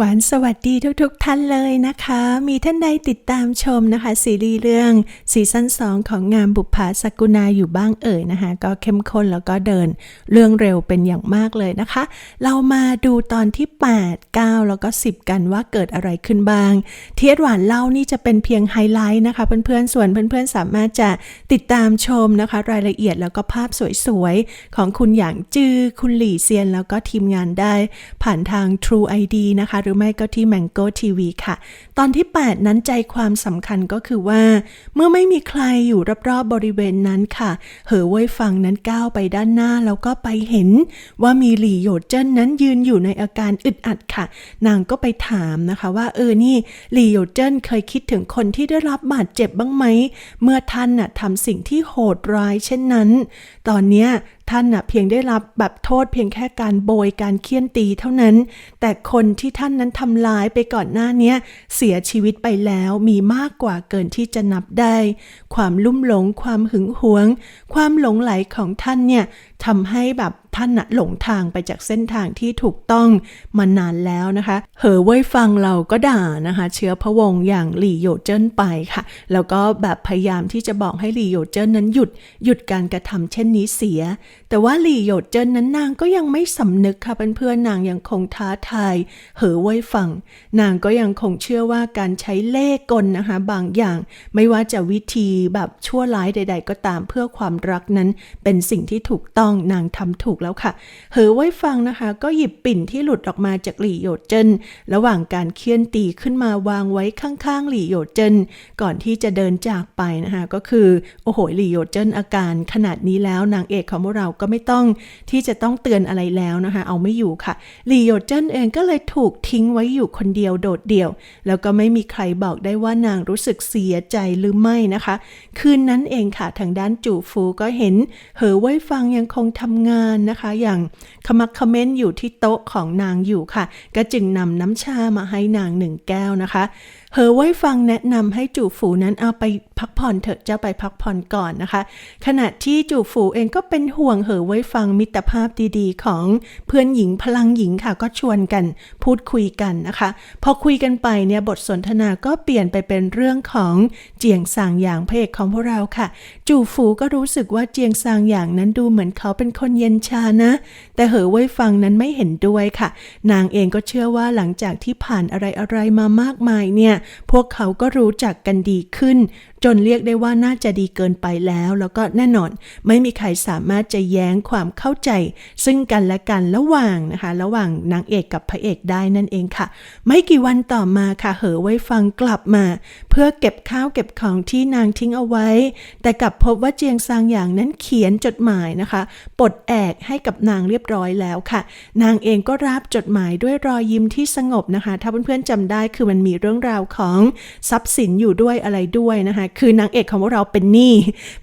หวานสวัสดีทุกๆทท่านเลยนะคะ มีท่านใดติดตามชมนะคะ ซีรีส์เรื่องซีซั่น2 ของงามบุปผาสกุณาอยู่บ้างเอ่ยนะคะ ก็เข้มข้นแล้วก็เดินเรื่องเร็วเป็นอย่างมากเลยนะคะ เรามาดูตอนที่ 8 9 แล้วก็ 10 กันว่าเกิดอะไรขึ้นบ้าง เทียดหวานเล่านี่จะเป็นเพียงไฮไลท์นะคะ เพื่อนๆส่วนเพื่อนๆสามารถจะติดตามชมนะคะ รายละเอียดแล้วก็ภาพสวยๆของคุณหยางจื้อคุณหลี่เซียน แล้วก็ทีมงานได้ผ่านทาง True ID นะคะหรือไม่ก็ที่ Mango TV ค่ะ ตอนที่ 8 นั้นใจความสำคัญก็คือว่า เมื่อไม่มีใครอยู่รอบๆบริเวณนั้นค่ะ เหอเว่ยฟังนั้นก้าวไปด้านหน้าแล้วก็ไปเห็น ว่ามีหลี่โหยดเจิ้นนั้นยืนอยู่ในอาการอึดอัดค่ะ นางก็ไปถามนะคะว่าเออนี่หลี่โหยดเจิ้นเคยคิดถึงคนที่ได้รับบาดเจ็บบ้างไหม เมื่อท่านน่ะทำสิ่งที่โหดร้ายเช่นนั้น ตอนเนี้ย ท่านน่ะเพียงได้รับแบบโทษเพียงแค่การโบยการเคี่ยนตีเท่านั้น แต่คนที่ท่านนั้นทำลายไปก่อนหน้านี้เสียชีวิตไปแล้วมีมากกว่าเกินที่จะนับได้ ความลุ่มหลง ความหึงหวง ความหลงไหลของท่านเนี่ยทำให้แบบท่านหลงทางไปจากเส้นทางที่ถูกต้องมานานแล้วนะคะ เหอเว่ยฟังเราก็ด่านะคะ เชื้อพระวงอย่างหลี่โยเจิ้นไปค่ะ แล้วก็แบบพยายามที่จะบอกให้หลี่โยเจิ้นนั้นหยุด หยุดการกระทำเช่นนี้เสียแต่ว่าหลี่หยเจินนั้นนางก็ยังไม่สำนึกค่ะเพื่อนๆนางยังคงท้าทายเหอเว่ยฟัง นางก็ยังคงเชื่อว่าการใช้เล่ห์กลนะคะบางอย่าง ไม่ว่าจะวิธีแบบชั่วร้ายใด ๆ ก็ตามเพื่อความรักนั้น เป็นสิ่งที่ถูกต้องนางทำถูกแล้วค่ะ เหอไว้ฟังนะคะ ก็หยิบปิ่นที่หลุดออกมาจากหลี่หยดเจินระหว่างการเคี่ยนตีขึ้นมาวางไว้ข้างๆ หลี่หยดเจินก่อนที่จะเดินจากไปนะคะก็คือโอ้โหหลี่หยดเจินอาการขนาดนี้แล้วนางเอกของพวกเราก็ไม่ต้องที่จะต้องเตือนอะไรแล้วนะคะ เอาไม่อยู่ค่ะหลี่โยดเจนเองก็เลยถูกทิ้งไว้อยู่คนเดียวโดดเดี่ยว แล้วก็ไม่มีใครบอกได้ว่านางรู้สึกเสียใจหรือไม่นะคะ คืนนั้นเองค่ะทางด้านจู่ฟูก็เห็น เหอไว้ฟังยังคงทำงานนะคะ อย่างขมักเขม้นอยู่ที่โต๊ะของนางอยู่ค่ะ ก็จึงนำน้ำชามาให้นางหนึ่งแก้วนะคะ เหอไว้ฟังแนะนำให้จู่ฝูนั้นเอาไปพักผ่อนเถอะเจ้าไปพักผ่อนก่อนนะคะ ขณะที่จู่ฝูเองก็เป็นห่วงเหอไว้ฟังมิตรภาพดีๆ ของเพื่อนหญิงพลังหญิงค่ะก็ชวนกันพูดคุยกันนะคะ พอคุยกันไปเนี่ยบทสนทนาก็เปลี่ยนไปเป็นเรื่องของเจียงซางหยางพระเอกของพวกเราค่ะ จู่ฝูก็รู้สึกว่าเจียงซางหยางนั้นดูเหมือนเขาเป็นคนเย็นชานะ แต่เหอไว้ฟังนั้นไม่เห็นด้วยค่ะ นางเองก็เชื่อว่าหลังจากที่ผ่านอะไรๆมามากมายเนี่ยพวกเขาก็รู้จักกันดีขึ้นจนเรียกได้ว่าน่าจะดีเกินไปแล้ว แล้วก็แน่นอน ไม่มีใครสามารถจะแย้งความเข้าใจ ซึ่งกันและกันระหว่างนะคะ ระหว่างนางเอกกับพระเอกได้นั่นเองค่ะ ไม่กี่วันต่อมาค่ะเหอไว้ฟังกลับมา เพื่อเก็บข้าวเก็บของที่นางทิ้งเอาไว้ แต่กลับพบว่าเจียงซางอย่างนั้นเขียนจดหมายนะคะปลดแอกให้กับนางเรียบร้อยแล้วค่ะ นางเองก็รับจดหมายด้วยรอยยิ้มที่สงบนะคะ ถ้าเพื่อนๆจำได้คือมันมีเรื่องราวของทรัพย์สินอยู่ด้วยอะไรด้วยนะคะคือนางเอกของพวกเราเป็นหนี้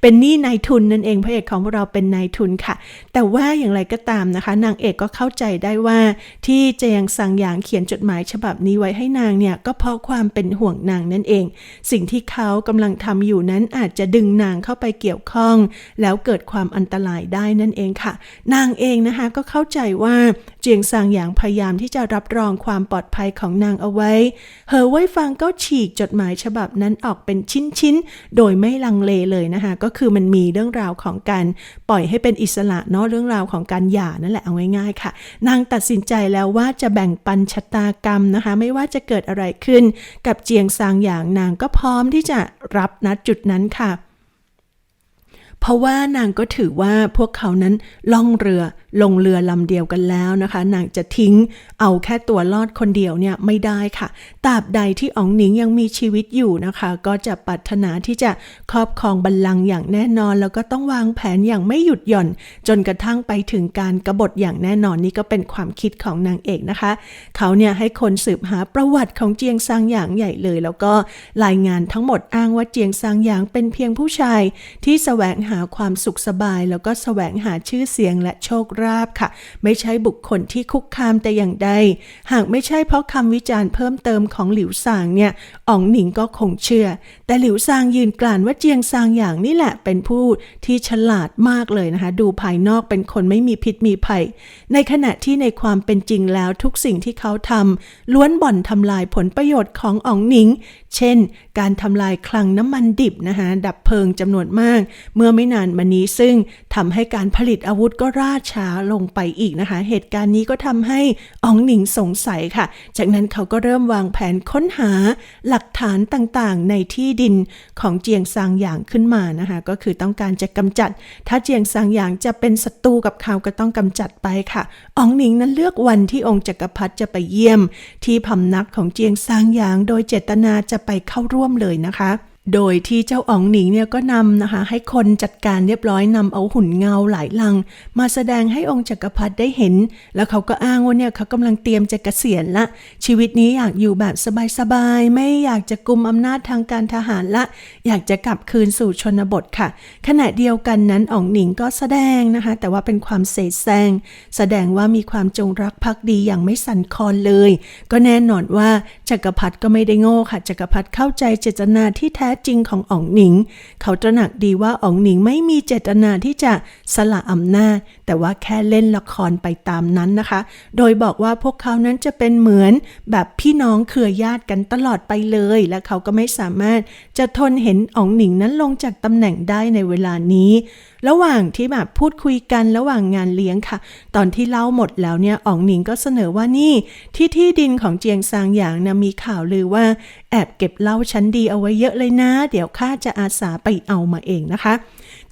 เป็นหนี้นายทุนนั่นเองพระเอกของพวกเราเป็นนายทุนค่ะ แต่ว่าอย่างไรก็ตามนะคะ นางเอกก็เข้าใจได้ว่า ที่เจียงซังหยางเขียนจดหมายฉบับนี้ไว้ให้นางเนี่ยก็เพราะความเป็นห่วงนางนั่นเอง สิ่งที่เขากำลังทำอยู่นั้นอาจจะดึงนางเข้าไปเกี่ยวข้อง แล้วเกิดความอันตรายได้นั่นเองค่ะ นางเองนะคะก็เข้าใจว่าเจียงซางหยางพยายามที่จะรับรองความปลอดภัยของนางเอาไว้ เหอไว้ฟังก็ฉีกจดหมายฉบับนั้นออกเป็นชิ้นๆโดยไม่ลังเลเลยนะคะ ก็คือมันมีเรื่องราวของการปล่อยให้เป็นอิสระเนาะเรื่องราวของการหย่านั่นแหละเอาง่ายๆค่ะ นางตัดสินใจแล้วว่าจะแบ่งปันชะตากรรมนะคะ ไม่ว่าจะเกิดอะไรขึ้น กับเจียงซางหยางนางก็พร้อมที่จะรับณจุดนั้นค่ะ เพราะว่านางก็ถือว่าพวกเขานั้นล่องเรือลงเรือลำเดียวกันแล้วนะคะ นางจะทิ้งเอาแค่ตัวรอดคนเดียวเนี่ยไม่ได้ค่ะตราบใดที่อ๋องหนิงยังมีชีวิตอยู่นะคะ ก็จะปรารถนาที่จะครอบครองบัลลังก์อย่างแน่นอน แล้วก็ต้องวางแผนอย่างไม่หยุดหย่อน จนกระทั่งไปถึงการกรบฏอย่างแน่นอนนี่ก็เป็นความคิดของนางเอกนะคะ เขาเนี่ยให้คนสืบหาประวัติของเจียงซางหยางใหญ่เลย แล้วก็รายงานทั้งหมดอ้างว่าเจียงซางหยางเป็นเพียงผู้ชายที่แสวงหาหาความสุขสบาย แล้วก็แสวงหาชื่อเสียงและโชคลาภค่ะ ไม่ใช่บุคคลที่คุกคามแต่อย่างใด หากไม่ใช่เพราะคำวิจารณ์เพิ่มเติมของหลิวซางเนี่ยอ๋องหนิงก็คงเชื่อ แต่หลิวซางยืนกล่านว่าเจียงซางอย่างนี่แหละเป็นผู้ที่ฉลาดมากเลยนะคะ ดูภายนอกเป็นคนไม่มีพิษมีภัย ในขณะที่ในความเป็นจริงแล้วทุกสิ่งที่เขาทำล้วนบ่อนทำลายผลประโยชน์ของอ๋องหนิง เช่น การทำลายคลังน้ำมันดิบนะคะดับเพลิงจำนวนมาก เมื่อไม่ไม่นานมานี้ ซึ่งทำให้การผลิตอาวุธก็ล่าช้าลงไปอีกนะคะ เหตุการณ์นี้ก็ทำให้อองหนิงสงสัยค่ะ จากนั้นเขาก็เริ่มวางแผนค้นหาหลักฐานต่างๆ ในที่ดินของเจียงซางหยางขึ้นมานะคะ ก็คือต้องการจะกำจัด ถ้าเจียงซางหยางจะเป็นศัตรูกับเขาก็ต้องกำจัดไปค่ะอองหนิงนั้นเลือกวันที่องค์จักรพรรดิจะไปเยี่ยม ที่พำนักของเจียงซางหยาง โดยเจตนาจะไปเข้าร่วมเลยนะคะ โดยที่เจ้าอ๋องหนิงเนี่ยก็นำนะคะให้คนจัดการเรียบร้อยนำเอาหุ่นเงาหลายลัง มาแสดงให้องค์จักรพรรดิได้เห็น แล้วเขาก็อ้างว่าเนี่ยเขากำลังเตรียมจะเกษียณละ ชีวิตนี้อยากอยู่แบบสบายๆ ไม่อยากจะกุมอำนาจทางการทหารละ อยากจะกลับคืนสู่ชนบทค่ะ ขณะเดียวกันนั้นอ๋องหนิงก็แสดงนะคะ แต่ว่าเป็นความเสแสร้งแสดงว่ามีความจงรักภักดีอย่างไม่สั่นคลอนเลย ก็แน่นอนว่าจักรพรรดิก็ไม่ได้โง่ค่ะจักรพรรดิเข้าใจเจตนาที่แท้จริงของอ๋องหนิง เขาตระหนักดีว่าอ๋องหนิงไม่มีเจตนาที่จะสละอำนาจ แต่ว่าแค่เล่นละครไปตามนั้นนะคะ โดยบอกว่าพวกเขานั้นจะเป็นเหมือนแบบพี่น้องเครือญาติกันตลอดไปเลย และเขาก็ไม่สามารถจะทนเห็นอ๋องหนิงนั้นลงจากตำแหน่งได้ในเวลานี้ ระหว่างที่แบบพูดคุยกันระหว่างงานเลี้ยงค่ะ ตอนที่เล่าหมดแล้วเนี่ยอ๋องหนิงก็เสนอว่านี่ที่ที่ดินของเจียงซางหยางนะมีข่าวลือว่าแอบเก็บเหล้าชั้นดีเอาไว้เยอะเลยนะ เดี๋ยวข้าจะอาสาไปเอามาเองนะคะ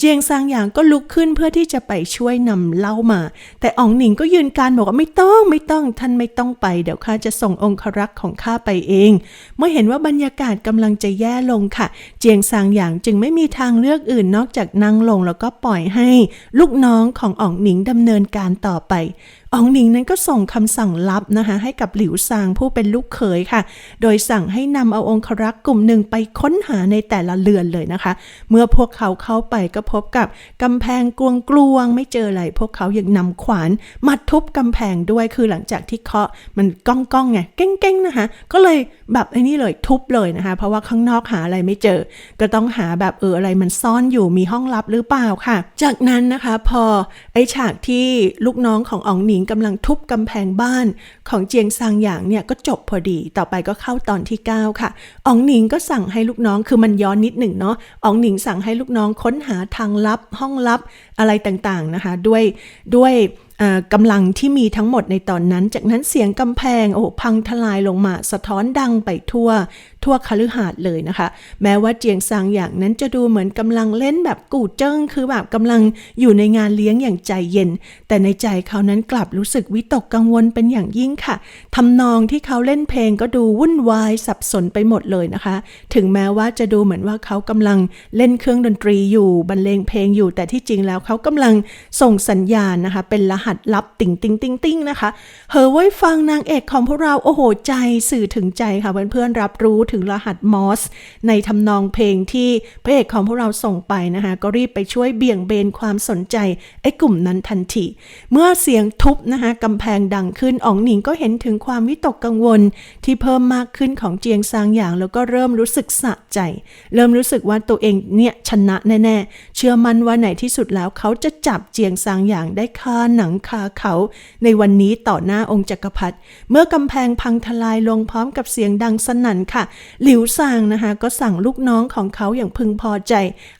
เจียงซางหยางก็ลุกขึ้นเพื่อที่จะไปช่วยนำเหล้ามา แต่อ๋องหนิงก็ยืนการบอกว่าไม่ต้องไม่ต้องท่านไม่ต้องไป เดี๋ยวข้าจะส่งองครักษ์ของข้าไปเอง เมื่อเห็นว่าบรรยากาศกำลังจะแย่ลงค่ะ เจียงซางหยางจึงไม่มีทางเลือกอื่นนอกจากนั่งลงแล้วก็ปล่อยให้ ลูกน้องของอ๋องหนิงดำเนินการต่อไป อองหนิงนั้นก็ส่งคำสั่งลับนะคะให้กับหลิวซางผู้เป็นลูกเขยค่ะ โดยสั่งให้นำเอาองครักษ์กลุ่มหนึ่งไปค้นหาในแต่ละเรือนเลยนะคะ เมื่อพวกเขาเข้าไปก็พบกับกำแพงกลวงกลวงไม่เจออะไรพวกเขายังนำขวานมาทุบกำแพงด้วยคือหลังจากที่เคาะมันก้องก้องๆไงเก้งๆนะคะก็เลยแบบไอ้นี่เลยทุบเลยนะคะ เพราะว่าข้างนอกหาอะไรไม่เจอ ก็ต้องหาแบบเอออะไรมันซ่อนอยู่มีห้องลับหรือเปล่าค่ะ จากนั้นนะคะพอไอฉากที่ลูกน้องของอองหนิงกำลังทุบกำแพงบ้านของเจียงซางหยางเนี่ยก็จบพอดี ต่อไปก็เข้าตอนที่ 9 ค่ะอ๋องหนิงก็สั่งให้ลูกน้องคือมันย้อนนิดหนึ่งเนาะอ๋องหนิงสั่งให้ลูกน้องค้นหาทางลับ ห้องลับอะไรต่างๆนะคะ ด้วยด้วยกำลังที่มีทั้งหมดในตอนนั้น จากนั้นเสียงกำแพงโอ้พังทลายลงมา สะท้อนดังไปทั่ว ทั่วคฤหาสน์เลยนะคะ แม้ว่าเจียงซางอย่างนั้นจะดูเหมือนกำลังเล่นแบบกู่เจิ้ง คือแบบกำลังอยู่ในงานเลี้ยงอย่างใจเย็น แต่ในใจเขานั้นกลับรู้สึกวิตกกังวลเป็นอย่างยิ่งค่ะทำนองที่เขาเล่นเพลงก็ดูวุ่นวายสับสนไปหมดเลยนะคะ ถึงแม้ว่าจะดูเหมือนว่าเขากำลังเล่นเครื่องดนตรีอยู่บรรเลงเพลงอยู่ แต่ที่จริงแล้วเขากำลังส่งสัญญาณนะคะ เป็นรหัสลับติ่งติ่งติ่งติ่งนะคะเฮอไว้ฟังนางเอกของพวกเราโอ้โหใจสื่อถึงใจค่ะเพื่อนๆรับรู้ถึงรหัสมอสในทำนองเพลงที่พระเอกของพวกเราส่งไปนะคะก็รีบไปช่วยเบี่ยงเบนความสนใจไอ้กลุ่มนั้นทันที เมื่อเสียงทุบนะคะกำแพงดังขึ้นอ๋องหนิงก็เห็นถึงความวิตกกังวลที่เพิ่มมากขึ้นของเจียงซางอย่าง แล้วก็เริ่มรู้สึกสะใจ เริ่มรู้สึกว่าตัวเองเนี่ยชนะแน่ๆ เชื่อมั่นว่าในที่สุดแล้วเขาจะจับเจียงซางอย่างได้คาหนังคาเขาในวันนี้ต่อหน้าองค์จักรพรรดิเมื่อกำแพงพังทลายลงพร้อมกับเสียงดังสนั่นค่ะหลิวซางนะคะก็สั่งลูกน้องของเขาอย่างพึงพอใจ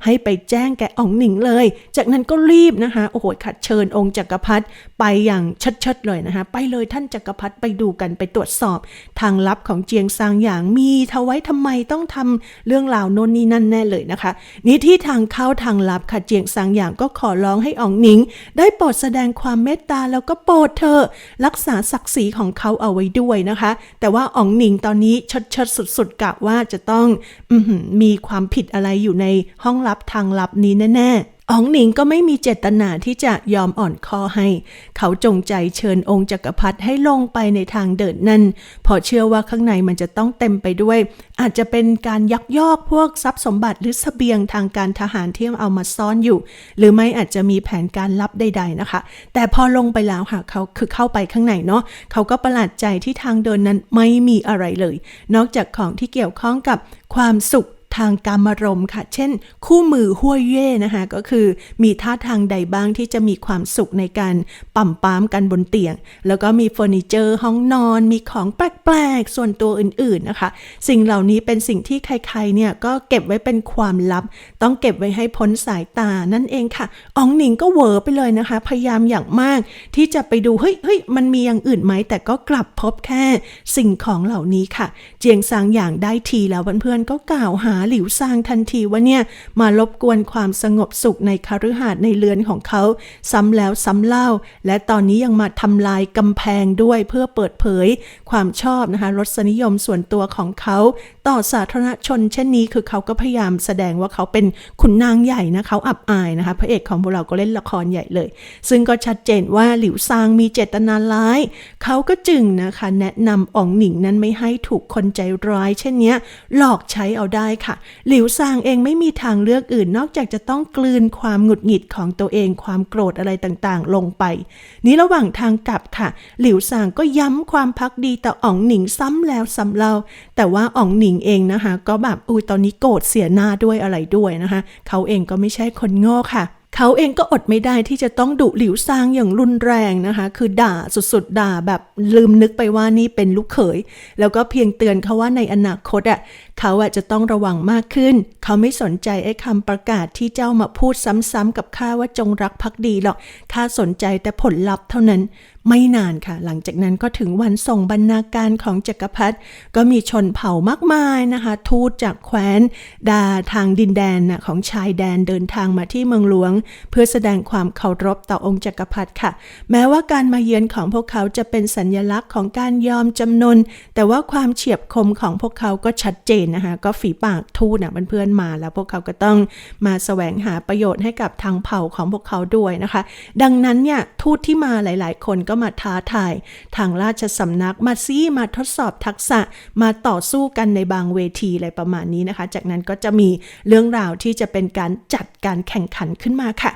ให้ไปแจ้งแก่อ๋องหนิงเลย จากนั้นก็รีบนะคะโอ้โหขัดเชิญองค์จักรพรรดิไปอย่างชัดๆเลยนะคะไปเลยท่านจักรพรรดิไปดูกันไปตรวจสอบ ทางลับของเจียงซางอย่างมีทไว้ทำไมต้องทำเรื่องราวโน่นนี่นั่นแน่เลยนะคะนี่ที่ทางเข้าทางลับค่ะเจียงซางอย่างก็ขอร้องให้อ๋องหนิง ได้โปรดแสดงความเมตตาแล้วก็โปรดเธอรักษาศักดิ์ศรีของเขาเอาไว้ด้วยนะคะ แต่ว่าอ๋องหนิงตอนนี้ชดชดๆสุดกะว่าจะต้องอมีความผิดอะไรอยู่ในห้องลับทางลับนี้แน่ ๆ อ๋องหนิงก็ไม่มีเจตนาที่จะยอมอ่อนคอให้ เขาจงใจเชิญองค์จักรพรรดิให้ลงไปในทางเดินนั้นเพอเชื่อว่าข้างในมันจะต้องเต็มไปด้วย อาจจะเป็นการยักยอกพวกทรัพย์สมบัติหรือเสบียงทางการทหารที่เอามาซ่อนอยู่ หรือไม่อาจจะมีแผนการลับใด ๆนะคะ แต่พอลงไปแล้วค่ะเขาคือเข้าไปข้างในเนาะเขาก็ประหลาดใจที่ทางเดินนั้นไม่มีอะไรเลย นอกจากของที่เกี่ยวข้องกับความสุข ทางการมารมค่ะ เช่น คู่มือห้วยเย่นะคะก็คือมีท่าทางใดบ้างที่จะมีความสุขในการปั่มปามกันบนเตียง แล้วก็มีเฟอร์นิเจอร์ห้องนอน มีของแปลกๆ ส่วนตัวอื่นๆนะคะ สิ่งเหล่านี้เป็นสิ่งที่ใครๆเนี่ยก็เก็บไว้เป็นความลับ ต้องเก็บไว้ให้พ้นสายตานั่นเองค่ะอองหนิงก็เวอไปเลยนะคะ พยายามอย่างมาก ที่จะไปดูเฮ้ยเฮ้ยมันมีอย่างอื่นไหมแต่ก็กลับพบแค่สิ่งของเหล่านี้ค่ะ เจียงซางอย่างได้ทีแล้วเพื่อนๆก็กล่าวหาหลิวซางทันทีว่าเนี่ยมารบกวนความสงบสุขในคฤหาสน์ในเรือนของเขาซ้ำแล้วซ้ำเล่า และตอนนี้ยังมาทำลายกำแพงด้วยเพื่อเปิดเผย ความชอบนะคะรสนิยมส่วนตัวของเขา ต่อสาธารณชนเช่นนี้คือเขาก็พยายามแสดงว่าเขาเป็นขุนนางใหญ่นะเขาอับอายนะคะพระเอกของพวกเราก็เล่นละครใหญ่เลย ซึ่งก็ชัดเจนว่าหลิวซางมีเจตนาร้าย เขาก็จึงนะคะแนะนำอ๋องหนิงนั้นไม่ให้ถูกคนใจร้าย เช่นเนี้ยหลอกใช้เอาได้ค่ะหลิวซางเองไม่มีทางเลือกอื่น นอกจากจะต้องกลืนความหงุดหงิดของตัวเองความโกรธอะไรต่างๆ ลงไป นี้ระหว่างทางกลับค่ะ หลิวซางก็ย้ำความพักดีต่ออ๋องหนิงซ้ำแล้วซ้ำเล่าแต่ว่าอ๋องหนิงเองนะคะ ก็แบบอุ้ยตอนนี้โกรธเสียหน้าด้วยอะไรด้วยนะคะ เขาเองก็ไม่ใช่คนโง่ค่ะ เขาเองก็อดไม่ได้ที่จะต้องดุหลิวซางอย่างรุนแรงนะคะ คือด่าสุดๆ ด่าแบบลืมนึกไปว่านี่เป็นลูกเขย แล้วก็เพียงเตือนเขาว่าในอนาคตอะเขาอะจะต้องระวังมากขึ้น เขาไม่สนใจไอ้คำประกาศที่เจ้ามาพูดซ้ำๆกับข้าว่าจงรักภักดีหรอกข้าสนใจแต่ผลลัพธ์เท่านั้นไม่นานค่ะ หลังจากนั้นก็ถึงวันส่งบรรณาการของจักรพรรดิก็มีชนเผ่ามากมายนะคะ ทูตจากแคว้น ดาทางดินแดนนะของชายแดนเดินทางมาที่เมืองหลวง เพื่อแสดงความเคารพต่อองค์จักรพรรดิค่ะ แม้ว่าการมาเยือนของพวกเขาจะเป็นสัญญลักษณ์ของการยอมจำนน แต่ว่าความเฉียบคมของพวกเขาก็ชัดเจนนะคะ ก็ฝีปากทูตนะเพื่อนๆมา แล้วพวกเขาก็ต้องมาแสวงหาประโยชน์ให้กับทางเผ่าของพวกเขาด้วยนะคะ ดังนั้นเนี่ยทูตที่มาหลาย ๆ คนก็มาท้าทาย ทางราชสำนักมาซี่มาทดสอบทักษะมาต่อสู้กันในบางเวทีอะไรประมาณนี้นะคะ จากนั้นก็จะมีเรื่องราวที่จะเป็นการจัดการแข่งขันขึ้นมาค่ะ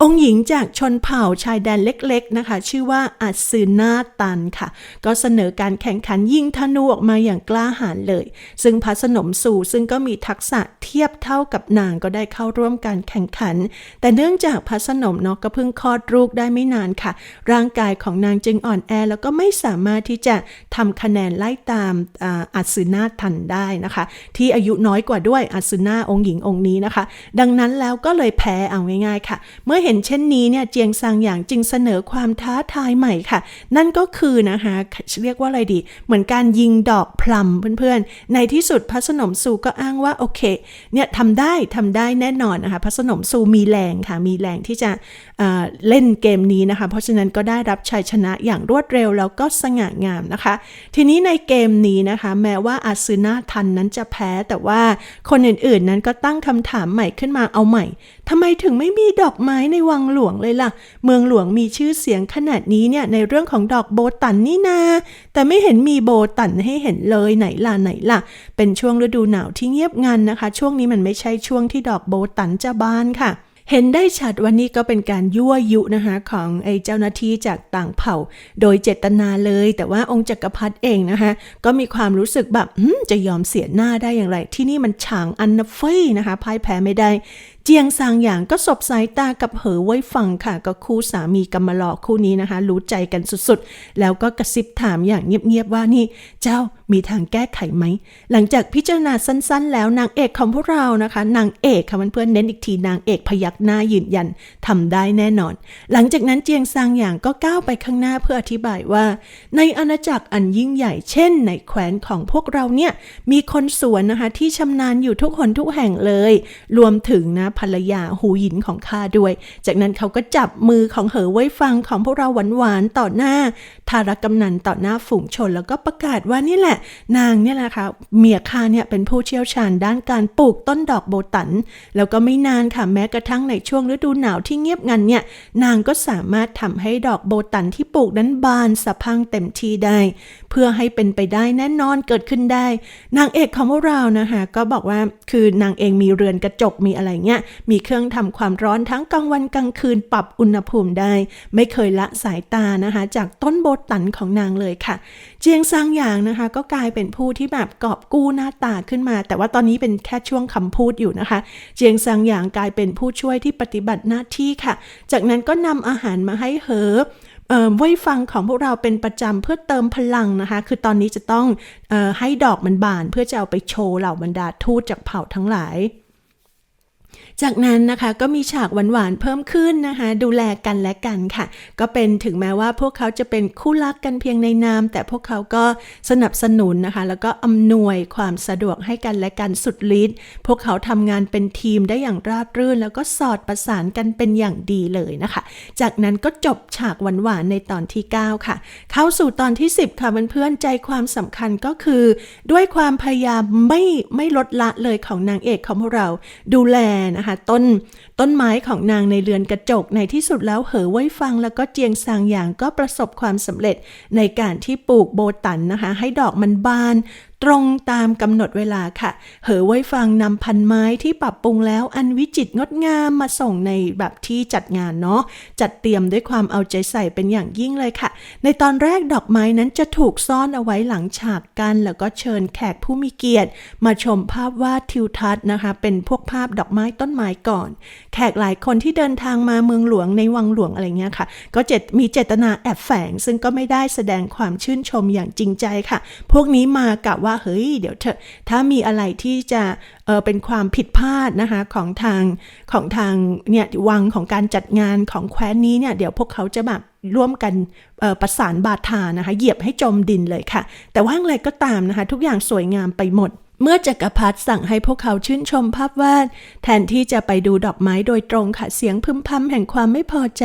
องค์หญิงจากชนเผ่าชายแดนเล็กๆนะคะ ชื่อว่าอัศืนาตันค่ะ ก็เสนอการแข่งขันยิงธนูออกมาอย่างกล้าหาญเลย ซึ่งพระสนมสู่ซึ่งก็มีทักษะเทียบเท่ากับนางก็ได้เข้าร่วมการแข่งขัน แต่เนื่องจากพระสนมเนาะก็เพิ่งคลอดลูกได้ไม่นานค่ะ ร่างกายของนางจึงอ่อนแอแล้วก็ไม่สามารถที่จะทำคะแนนไล่ตามอาอัศนาทันได้นะคะ ที่อายุน้อยกว่าด้วยอัศนาองค์หญิงองค์นี้นะคะ ดังนั้นแล้วก็เลยแพ้เอาง่ายๆค่ะ เมื่อเห็นเช่นนี้เนี่ยเจียงซางอย่างจึงเสนอความท้าทายใหม่ค่ะ นั่นก็คือนะคะเรียกว่าอะไรดี เหมือนการยิงดอกพลัมเพื่อนๆ ในที่สุดพระสนมสูก็อ้างว่าโอเคเนี่ยทำได้ทำได้แน่นอนนะคะพระสนมสูมีแรงค่ะมีแรงที่จะ เล่นเกมนี้นะคะ เพราะฉะนั้นก็ได้รับชัยชนะอย่างรวดเร็วแล้วก็สง่างามนะคะ ทีนี้ในเกมนี้นะคะ แม้ว่าอาซึนาทันนั้นจะแพ้แต่ว่าคนอื่นๆนั้นก็ตั้งคำถามใหม่ขึ้นมาเอาใหม่ทำไมถึงไม่มีดอกไม้ในวังหลวงเลยล่ะ เมืองหลวงมีชื่อเสียงขนาดนี้เนี่ยในเรื่องของดอกโบตันนี่นา แต่ไม่เห็นมีโบตันให้เห็นเลยไหนล่ะไหนล่ะ เป็นช่วงฤดูหนาวที่เงียบงันนะคะ ช่วงนี้มันไม่ใช่ช่วงที่ดอกโบตันจะบานค่ะ เห็นได้ชัดวันนี้ก็เป็นการยั่วยุนะคะของไอ้เจ้าหน้าที่จากต่างเผ่า โดยเจตนาเลย แต่ว่าองค์จักรพรรดิเองนะคะก็มีความรู้สึกแบบจะยอมเสียหน้าได้อย่างไร ที่นี่มันฉางอันนะเฟยนะคะพ่ายแพ้ไม่ได้ เจียงซางอย่างก็สบสายตากับเหอไว้ฟังค่ะ ก็คู่สามีกำมะหลอกคู่นี้นะคะ รู้ใจกันสุดๆ แล้วก็กระซิบถามอย่างเงียบๆว่านี่ เจ้ามีทางแก้ไขไหม หลังจากพิจารณาสั้นๆ แล้วนางเอกของพวกเรานะคะ นางเอกค่ะเพื่อนๆเน้นอีกทีนางเอกพยักหน้ายืนยันทำได้แน่นอน หลังจากนั้นเจียงซางอย่างก็ก้าวไปข้างหน้าเพื่ออธิบายว่า ในอาณาจักรอันยิ่งใหญ่เช่น ในแคว้นของพวกเราเนี่ยมีคนสวนนะคะที่ชำนาญอยู่ทุกคนทุกแห่งเลย รวมถึงนะภรรยาหูหยินของข้าด้วย จากนั้นเขาก็จับมือของเหอไว้ฟังของพวกเราหวานๆต่อหน้า ทารกำนันต่อหน้าฝูงชน แล้วก็ประกาศว่านี่แหละ นางเนี่ยแหละค่ะเมียข้าเนี่ยเป็นผู้เชี่ยวชาญด้านการปลูกต้นดอกโบตัน แล้วก็ไม่นานค่ะแม้กระทั่งในช่วงฤดูหนาวที่เงียบงันเนี่ยนางก็สามารถทำให้ดอกโบตันที่ปลูกนั้นบานสะพังเต็มที่ได้ เพื่อให้เป็นไปได้แน่นอนเกิดขึ้นได้ นางเอกของพวกเรานะคะก็บอกว่าคือนางเองมีเรือนกระจกมีอะไรเงี้ยมีเครื่องทำความร้อนทั้งกลางวันกลางคืนปรับอุณหภูมิได้ ไม่เคยละสายตานะคะ จากต้นโบตันของนางเลยค่ะ เจียงซางหยางนะคะ ก็กลายเป็นผู้ที่แบบกอบกู้หน้าตาขึ้นมา แต่ว่าตอนนี้เป็นแค่ช่วงคำพูดอยู่นะคะ เจียงซางหยางกลายเป็นผู้ช่วยที่ปฏิบัติหน้าที่ค่ะ จากนั้นก็นำอาหารมาให้เหอไว้ฟังของพวกเราเป็นประจำเพื่อเติมพลังนะคะ คือตอนนี้จะต้องออให้ดอกมันบานเพื่อจะเอาไปโชว์เหล่าบรรดาทูตจากเผ่าทั้งหลาย จากนั้นนะคะก็มีฉากหวานๆเพิ่มขึ้นนะคะ ดูแลกันและกันค่ะ ก็เป็นถึงแม้ว่าพวกเขาจะเป็นคู่รักกันเพียงในนาม แต่พวกเขาก็สนับสนุนนะคะ แล้วก็อำนวยความสะดวกให้กันและกันสุดฤทธิ์พวกเขาทำงานเป็นทีมได้อย่างราบรื่น แล้วก็สอดประสานกันเป็นอย่างดีเลยนะคะ จากนั้นก็จบฉากหวานๆในตอนที่ 9 ค่ะ เข้าสู่ตอนที่ 10 ค่ะเพื่อนๆใจความสำคัญก็คือ ด้วยความพยายามไม่ไม่ลดละเลยของนางเอกของพวกเราดูแลนะคะต้นต้นไม้ของนางในเรือนกระจกในที่สุดแล้วเหอไว้ฟังแล้วก็เจียงซางอย่างก็ประสบความสำเร็จในการที่ปลูกโบตันนะคะ ให้ดอกมันบาน ตรงตามกำหนดเวลาค่ะ เหอไว้ฟังนำพันไม้ที่ปรับปรุงแล้วอันวิจิตรงดงามมาส่งในแบบที่จัดงานเนาะ จัดเตรียมด้วยความเอาใจใส่เป็นอย่างยิ่งเลยค่ะ ในตอนแรกดอกไม้นั้นจะถูกซ่อนเอาไว้หลังฉากกัน แล้วก็เชิญแขกผู้มีเกียรติ มาชมภาพวาดทิวทัศน์นะคะ เป็นพวกภาพดอกไม้ต้นไม้ก่อน แขกหลายคนที่เดินทางมาเมืองหลวงในวังหลวงอะไรเงี้ยค่ะ ก็จตมีเจตนาแอบแฝง ซึ่งก็ไม่ได้แสดงความชื่นชมอย่างจริงใจค่ะ พวกนี้มากะว่าเฮ้ยเดี๋ยวเถอะถ้ามีอะไรที่จะเออเป็นความผิดพลาดนะคะของทางของทางเนี่ยวังของการจัดงานของแคว้นนี้เนี่ยเดี๋ยวพวกเขาจะแบบร่วมกันประสานบาทานะคะเหยียบให้จมดินเลยค่ะ แต่ว่าอะไรก็ตามนะคะทุกอย่างสวยงามไปหมด เมื่อจักรพรรดิสั่งให้พวกเขาชื่นชมภาพวาด แทนที่จะไปดูดอกไม้โดยตรงค่ะ เสียงพึมพำแห่งความไม่พอใจ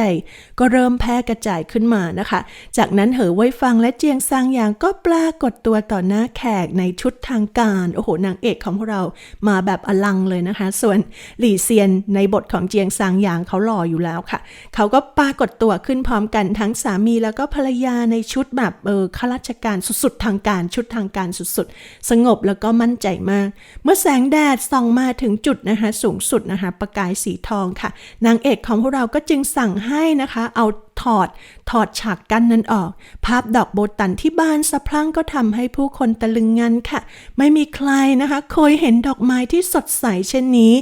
ก็เริ่มแพร่กระจายขึ้นมานะคะ จากนั้นเหอไว้ฟังและเจียงซางหยางก็ปรากฏตัวต่อหน้าแขกในชุดทางการ โอ้โห นางเอกของเรามาแบบอลังเลยนะคะ ส่วนหลี่เซียนในบทของเจียงซางหยางเขาหล่ออยู่แล้วค่ะ เขาก็ปรากฏตัวขึ้นพร้อมกันทั้งสามีแล้วก็ภรรยาในชุดแบบเออข้าราชการสุดๆทางการชุดทางการสุดๆ สงบแล้วก็มั่นใจมาก เมื่อแสงแดดส่องมาถึงจุดนะคะ สูงสุดนะคะ ประกายสีทองค่ะ นางเอกของพวกเราก็จึงสั่งให้นะคะ เอา ถอด ถอดฉากกั้นนั้นออก ภาพดอกโบตันที่บานสะพรั่งก็ทำให้ผู้คนตะลึงงันค่ะ ไม่มีใครนะคะ เคยเห็นดอกไม้ที่สดใสเช่นนี้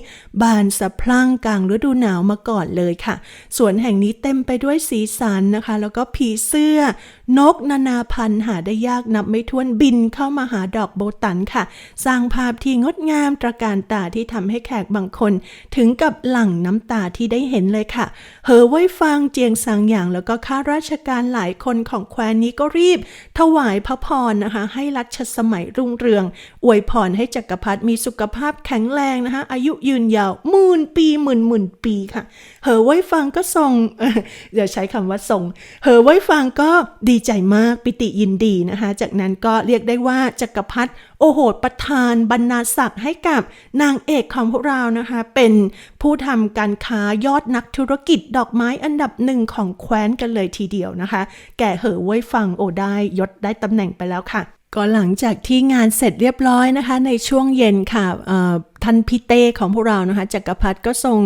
บานสะพรั่งกลางฤดูหนาวมาก่อนเลยค่ะสวนแห่งนี้เต็มไปด้วยสีสันนะคะ แล้วก็ผีเสื้อ นกนานาพันธุ์หาได้ยากนับไม่ถ้วนบินเข้ามาหาดอกโบตันค่ะ สร้างภาพที่งดงามตระการตาที่ทำให้แขกบางคน ถึงกับหลั่งน้ำตาที่ได้เห็นเลยค่ะเหอไว้ฟังเจียงซางอย่างแล้วก็ข้าราชการหลายคนของแคว้นนี้ก็รีบ ถวายพระพรนะคะ ให้รัชสมัยรุ่งเรือง อวยพรให้จักรพรรดิมีสุขภาพแข็งแรงนะคะ อายุยืนยาวหมื่นปีหมื่นหมื่นปีค่ะ เหอไว้ฟังก็ทรงเอ่อเดี๋ยวใช้คำว่าทรงเหอไว้ฟังก็ดีใจมากปิติยินดีนะคะ จากนั้นก็เรียกได้ว่าจักรพรรดิโอโหดประทานบรรณาศักดิ์ให้กับนางเอกของพวกเรานะคะ เป็นผู้ทำการค้ายอดนักธุรกิจดอกไม้อันดับหนึ่งของแคว้นกันเลยทีเดียวนะคะ แก่เหอไว้ฟังโอได้ยศได้ตำแหน่งไปแล้วค่ะก็หลังจากที่งานเสร็จเรียบร้อยนะคะ ในช่วงเย็นค่ะ ท่านพี่เต้ของพวกเรานะคะจักรพรรดิก็ทรง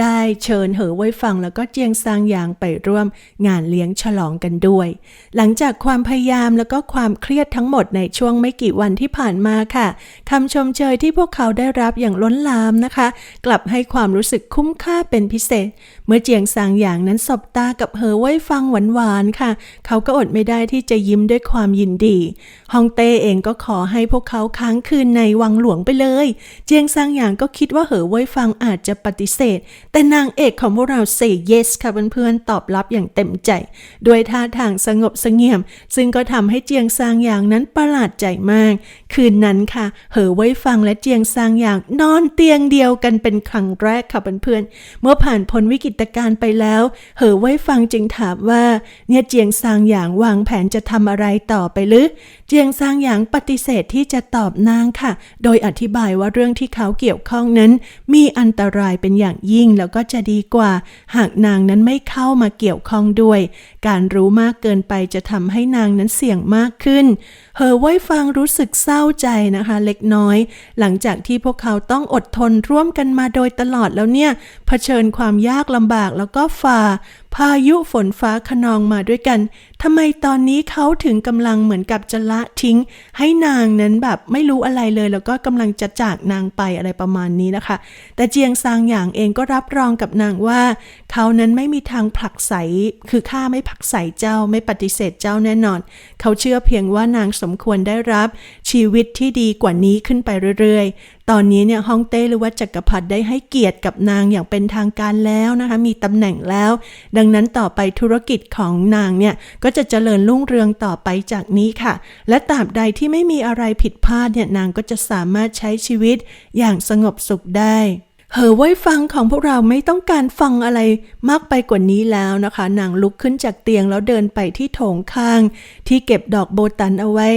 ได้เชิญเหอไว้ฟังแล้วก็เจียงซางหยางไปร่วมงานเลี้ยงฉลองกันด้วย หลังจากความพยายามแล้วก็ความเครียดทั้งหมดในช่วงไม่กี่วันที่ผ่านมาค่ะคำชมเชยที่พวกเขาได้รับอย่างล้นลามนะคะ กลับให้ความรู้สึกคุ้มค่าเป็นพิเศษ เมื่อเจียงซางหยางนั้นสบตากับเหอไว้ฟังหวานๆค่ะ เขาก็อดไม่ได้ที่จะยิ้มด้วยความยินดีฮองเต้เองก็ขอให้พวกเขาค้างคืนในวังหลวงไปเลย เจียงซซังหยางก็คิดว่าเหอเว่ยฟังอาจจะปฏิเสธ แต่นางเอกของพวกเรา say yes ค่ะเพื่อนๆตอบรับอย่างเต็มใจ ด้วยท่าทางสงบเสงี่ยม ซึ่งก็ทำให้เจียงซางหยางนั้นประหลาดใจมาก คืนนั้นค่ะ เหอเว่ยฟังและเจียงซางหยางนอนเตียงเดียวกันเป็นครั้งแรกค่ะเพื่อนๆเมื่อผ่านพ้นวิกฤตการณ์ไปแล้ว เหอเว่ยฟังจึงถามว่า เนี่ยเจียงซางหยางวางแผนจะทำอะไรต่อไปหรือ เจียงซางหยางปฏิเสธที่จะตอบนางค่ะ โดยอธิบายว่าเรื่องที่เขาเกี่ยวข้องนั้น มีอันตรายเป็นอย่างยิ่งแล้วก็จะดีกว่า หากนางนั้นไม่เข้ามาเกี่ยวข้องด้วย การรู้มากเกินไปจะทำให้นางนั้นเสี่ยงมากขึ้นเฮอไว้ฟังรู้สึกเศร้าใจนะคะ เล็กน้อย หลังจากที่พวกเขาต้องอดทนร่วมกันมาโดยตลอดแล้วเนี่ยเผชิญความยากลำบากแล้วก็ฝ่าพายุฝนฟ้าขนองมาด้วยกันทำไมตอนนี้เขาถึงกำลังเหมือนกับจะละทิ้ง ให้นางนั้นแบบไม่รู้อะไรเลย แล้วก็กำลังจะจากนางไปอะไรประมาณนี้นะคะ แต่เจียงซางอย่างเองก็รับรองกับนางว่า เขานั้นไม่มีทางผลักไสคือข้าไม่ผลักไสเจ้าไม่ปฏิเสธเจ้าแน่นอน เขาเชื่อเพียงว่านางสมควรได้รับชีวิตที่ดีกว่านี้ขึ้นไปเรื่อยๆ ตอนนี้เนี่ยฮ่องเต้หรือว่าจักรพรรดิได้ให้เกียรติกับนางอย่างเป็นทางการแล้วนะคะ มีตำแหน่งแล้ว ดังนั้นต่อไปธุรกิจของนางเนี่ย ก็จะเจริญรุ่งเรืองต่อไปจากนี้ค่ะ และตราบใดที่ไม่มีอะไรผิดพลาดเนี่ยนางก็จะสามารถใช้ชีวิตอย่างสงบสุขได้ เหอไว้ฟังของพวกเราไม่ต้องการฟังอะไรมากไปกว่านี้แล้วนะคะนางลุกขึ้นจากเตียงแล้วเดินไปที่โถงข้าง ที่เก็บดอกโบตันเอาไว้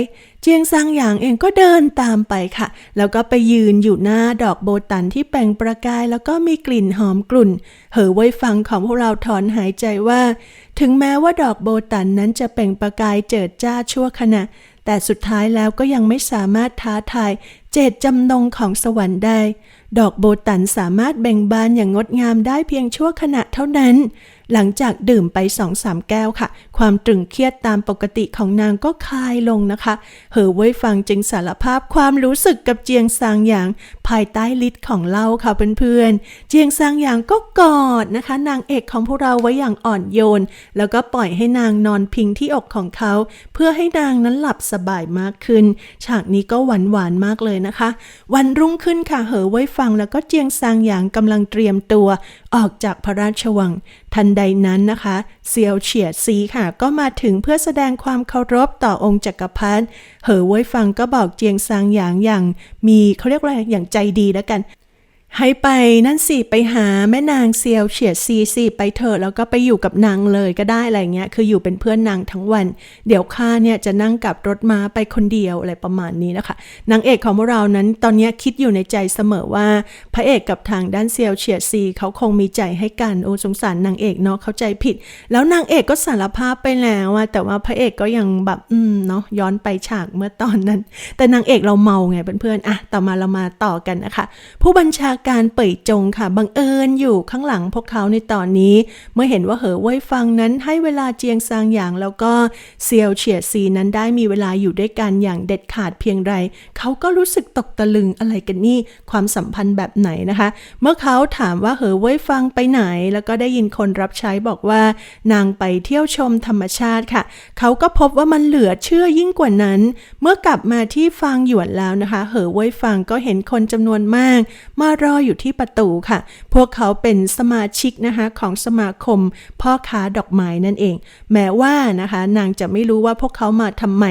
เจียงซางหยางเองก็เดินตามไปค่ะ แล้วก็ไปยืนอยู่หน้าดอกโบตันที่แปลงประกาย แล้วก็มีกลิ่นหอมกลุ่น เหอไว้ฟังของพวกเราถอนหายใจว่า ถึงแม้ว่าดอกโบตันนั้นจะแปลงประกายเจิดจ้าชั่วขณะ แต่สุดท้ายแล้วก็ยังไม่สามารถท้าทายเจตจำนงของสวรรค์ได้ ดอกโบตันสามารถแบ่งบานอย่างงดงามได้เพียงชั่วขณะเท่านั้น หลังจากดื่มไปสองสามแก้วค่ะ ความตรึงเครียดตามปกติของนางก็คลายลงนะคะ เหอไว้ฟังจึงสารภาพความรู้สึกกับเจียงซางหยาง ภายใต้ฤทธิ์ของเหล้าค่ะเพื่อนๆ เจียงซางหยางก็กอดนะคะ นางเอกของพวกเราไว้อย่างอ่อนโยน แล้วก็ปล่อยให้นางนอนพิงที่อกของเขา เพื่อให้นางนั้นหลับสบายมากขึ้น ฉากนี้ก็หวานหวานมากเลยนะคะ วันรุ่งขึ้นค่ะเหอไว้ฟังแล้วก็เจียงซางหยางกำลังเตรียมตัว ออกจากพระราชวัง ทันใดนั้นนะคะเซียวเฉียดซีค่ะ ก็มาถึงเพื่อแสดงความเคารพต่อองค์จักรพรรดิเหอไว้ฟังก็บอกเจียงซางหยางอย่าง มีเขาเรียกว่าอะไรอย่างใจดีแล้วกัน ให้ไปนั่นสิไปหาแม่นางเซียวเฉียดซีสิไปเถอะแล้วก็ไปอยู่กับนางเลยก็ได้อะไรเงี้ยคืออยู่เป็นเพื่อนนางทั้งวัน เดี๋ยวข้าเนี่ยจะนั่งกับรถม้าไปคนเดียวอะไรประมาณนี้นะคะนางเอกของพวกเรานั้นตอนนี้คิดอยู่ในใจเสมอว่า พระเอกกับทางด้านเซียวเฉียดซีเขาคงมีใจให้กันโอ้สงสารนางเอกเนาะเข้าใจผิด แล้วนางเอกก็สารภาพไปแล้วอะแต่ว่าพระเอกก็ยังแบบอืมเนาะย้อนไปฉากเมื่อตอนนั้น แต่นางเอกเราเมาไงเพื่อนๆอะต่อมาเรามาต่อกันนะคะ ผู้บัญชาการเป่ยจงค่ะ บังเอิญอยู่ข้างหลังพวกเขาในตอนนี้ เมื่อเห็นว่าเหอไว้ฟังนั้นให้เวลาเจียงซางอย่าง แล้วก็เซียวเฉียดซีนั้นได้มีเวลาอยู่ด้วยกันอย่างเด็ดขาดเพียงไรเขาก็รู้สึกตกตะลึงอะไรกันนี่ความสัมพันธ์แบบไหนนะคะ เมื่อเขาถามว่าเหอไว้ฟังไปไหน แล้วก็ได้ยินคนรับใช้บอกว่า นางไปเที่ยวชมธรรมชาติค่ะ เขาก็พบว่ามันเหลือเชื่อยิ่งกว่านั้น เมื่อกลับมาที่ฟางหยวนแล้วนะคะ เหอไว้ฟังก็เห็นคนจำนวนมาก มารออยู่ที่ประตูค่ะ พวกเขาเป็นสมาชิกนะคะของสมาคมพ่อค้าดอกไม้นั่นเอง แม้ว่านะคะนางจะไม่รู้ว่าพวกเขามาทำไม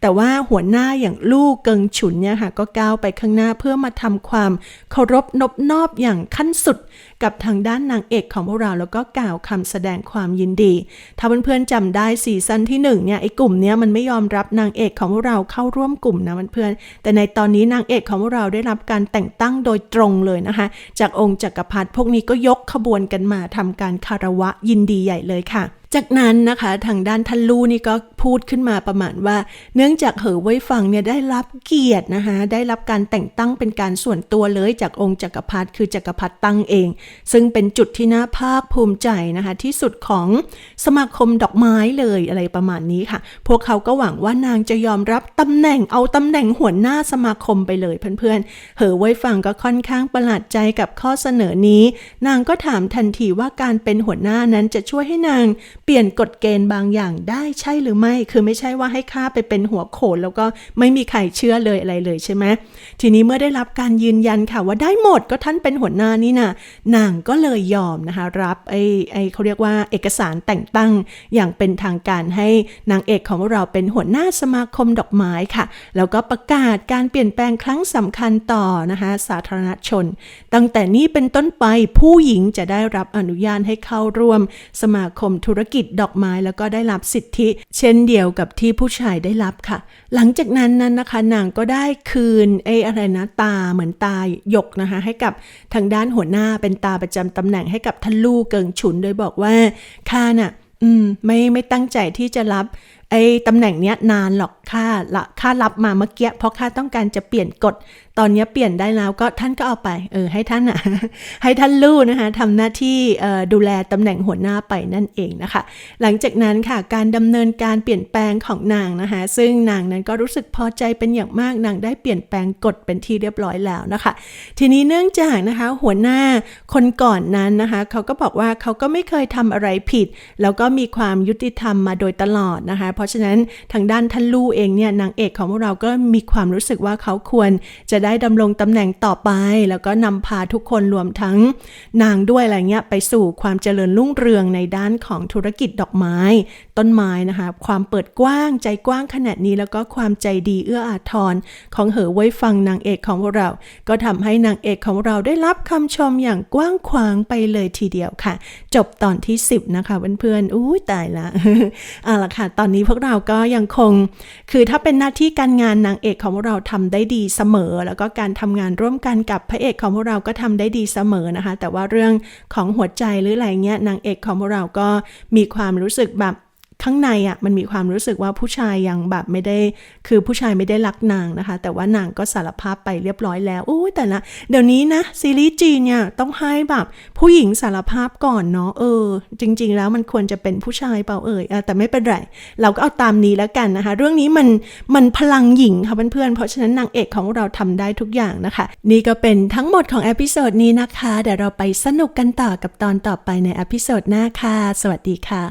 แต่ว่าหัวหน้าอย่างลูกเกิงฉุนเนี่ยค่ะก็ก้าวไปข้างหน้าเพื่อมาทำความเคารพนบนอบอย่างขั้นสุด กับทางด้านนางเอกของพวกเราแล้วก็กล่าวคำแสดงความยินดี ถ้าเพื่อนๆจำได้ซีซั่นที่หนึ่งเนี่ยไอ้กลุ่มเนี้ยมันไม่ยอมรับนางเอกของพวกเราเข้าร่วมกลุ่มนะเพื่อนๆแต่ในตอนนี้นางเอกของพวกเราได้รับการแต่งตั้งโดยตรงเลยนะคะ จากองค์จักรพรรดิพวกนี้ก็ยกขบวนกันมาทำการคารวะยินดีใหญ่เลยค่ะ จากนั้นนะคะทางด้านทันลูนี่ก็พูดขึ้นมาประมาณว่า เนื่องจากเหอไว้ฟังเนี่ยได้รับเกียรตินะคะได้รับการแต่งตั้งเป็นการส่วนตัวเลยจากองค์จักรพรรดิคือจักรพรรดิตั้งเอง ซึ่งเป็นจุดที่น่าภาคภูมิใจนะคะที่สุดของสมาคมดอกไม้เลยอะไรประมาณนี้ค่ะ พวกเขาก็หวังว่านางจะยอมรับตำแหน่งเอาตำแหน่งหัวหน้าสมาคมไปเลยเพื่อนๆเหอไว้ฟังก็ค่อนข้างประหลาดใจกับข้อเสนอนี้ นางก็ถามทันทีว่าการเป็นหัวหน้านั้นจะช่วยให้นาง ปลี่ยนกฎเกณฑ์บางอย่างได้ใช่หรือไม่ คือไม่ใช่ว่าให้ข้าไปเป็นหัวโขน แล้วก็ไม่มีใครเชื่อเลยอะไรเลยใช่ไหมทีนี้เมื่อได้รับการยืนยันค่ะว่าได้หมดก็ท่านเป็นหัวหน้านี่นะนางก็เลยยอมนะคะรับไอ้ไอ้เขาเรียกว่าเอกสารแต่งตั้งอย่างเป็นทางการให้นางเอกของเราเป็นหัวหน้าสมาคมดอกไม้ค่ะ แล้วก็ประกาศการเปลี่ยนแปลงครั้งสำคัญต่อนะคะสาธารณชน ตั้งแต่นี้เป็นต้นไปผู้หญิงจะได้รับอนุญาตให้เข้าร่วมสมาคมธุรกิจดอกไม้แล้วก็ได้รับสิทธิ เช่นเดียวกับที่ผู้ชายได้รับค่ะ หลังจากนั้นนั้นนะคะนางก็ได้คืนไอ้อะไรนะตาเหมือนตาหยกนะคะให้กับทางด้านหัวหน้าเป็นตาประจำตำแหน่งให้กับท่านลู่เกิงฉุนโดยบอกว่าข้าน่ะอืมไม่ไม่ตั้งใจที่จะรับ ไอ้ตำแหน่งเนี้ยนานหรอกค่าละค่ารับมาเมื่อกี้เพราะข้าต้องการจะเปลี่ยนกฎตอนนี้เปลี่ยนได้แล้วก็ท่านก็เอาไปเออให้ท่านอะให้ท่านลู่นะคะทำหน้าที่ดูแลตำแหน่งหัวหน้าไปนั่นเองนะคะ หลังจากนั้นค่ะการดำเนินการเปลี่ยนแปลงของนางนะคะ ซึ่งนางนั้นก็รู้สึกพอใจเป็นอย่างมากนางได้เปลี่ยนแปลงกฎเป็นที่เรียบร้อยแล้วนะคะ ทีนี้เนื่องจากนะคะหัวหน้าคนก่อนนั้นนะคะเขาก็บอกว่าเขาก็ไม่เคยทำอะไรผิด แล้วก็มีความยุติธรรมมาโดยตลอดนะคะเพราะฉะนั้นทางด้านท่านลู่เองเนี่ยนางเอกของพวกเราก็มีความรู้สึกว่าเขาควรจะได้ดำรงตำแหน่งต่อไป แล้วก็นำพาทุกคนรวมทั้งนางด้วยอะไรเงี้ยไปสู่ความเจริญรุ่งเรืองในด้านของธุรกิจดอกไม้ ต้นไม้นะคะ ความเปิดกว้างใจกว้างขนาดนี้แล้วก็ความใจดีเอื้ออาทรของเหอไว้ฟังนางเอกของเรา ก็ทำให้นางเอกของเราได้รับคำชมอย่างกว้างขวางไปเลยทีเดียวค่ะ จบตอนที่ 10 นะคะเพื่อนๆอู้ตายละเอาละค่ะ ตอนนี้พวกเราก็ยังคง คือถ้าเป็นหน้าที่การงานนางเอกของเราทำได้ดีเสมอ แล้วก็การทำงานร่วมกันกับพระเอกของพวกเราก็ทำได้ดีเสมอนะคะ แต่ว่าเรื่องของหัวใจหรืออะไรเงี้ยนางเอกของพวกเราก็มีความรู้สึกแบบ ข้างในอะมันมีความรู้สึกว่าผู้ชายยังแบบไม่ได้ คือผู้ชายไม่ได้รักนางนะคะ แต่ว่านางก็สารภาพไปเรียบร้อยแล้วอุ้ยแต่ละเดี๋ยวนี้นะซีรีส์จีนเนี่ยต้องให้แบบผู้หญิงสารภาพก่อนเนาะเออ จริง ๆ แล้วมันควรจะเป็นผู้ชายเปล่าเอ่ยอแต่ไม่เป็นไร เราก็เอาตามนี้แล้วกันนะคะ เรื่องนี้มันมันพลังหญิงค่ะเพื่อนๆเพราะฉะนั้นนางเอกของเราทำได้ทุกอย่างนะคะ นี่ก็เป็นทั้งหมดของเอพิโซดนี้นะคะเดี๋ยวเราไปสนุกกันต่อกับตอนต่อไปในเอพิโซดหน้าค่ะสวัสดีค่ะ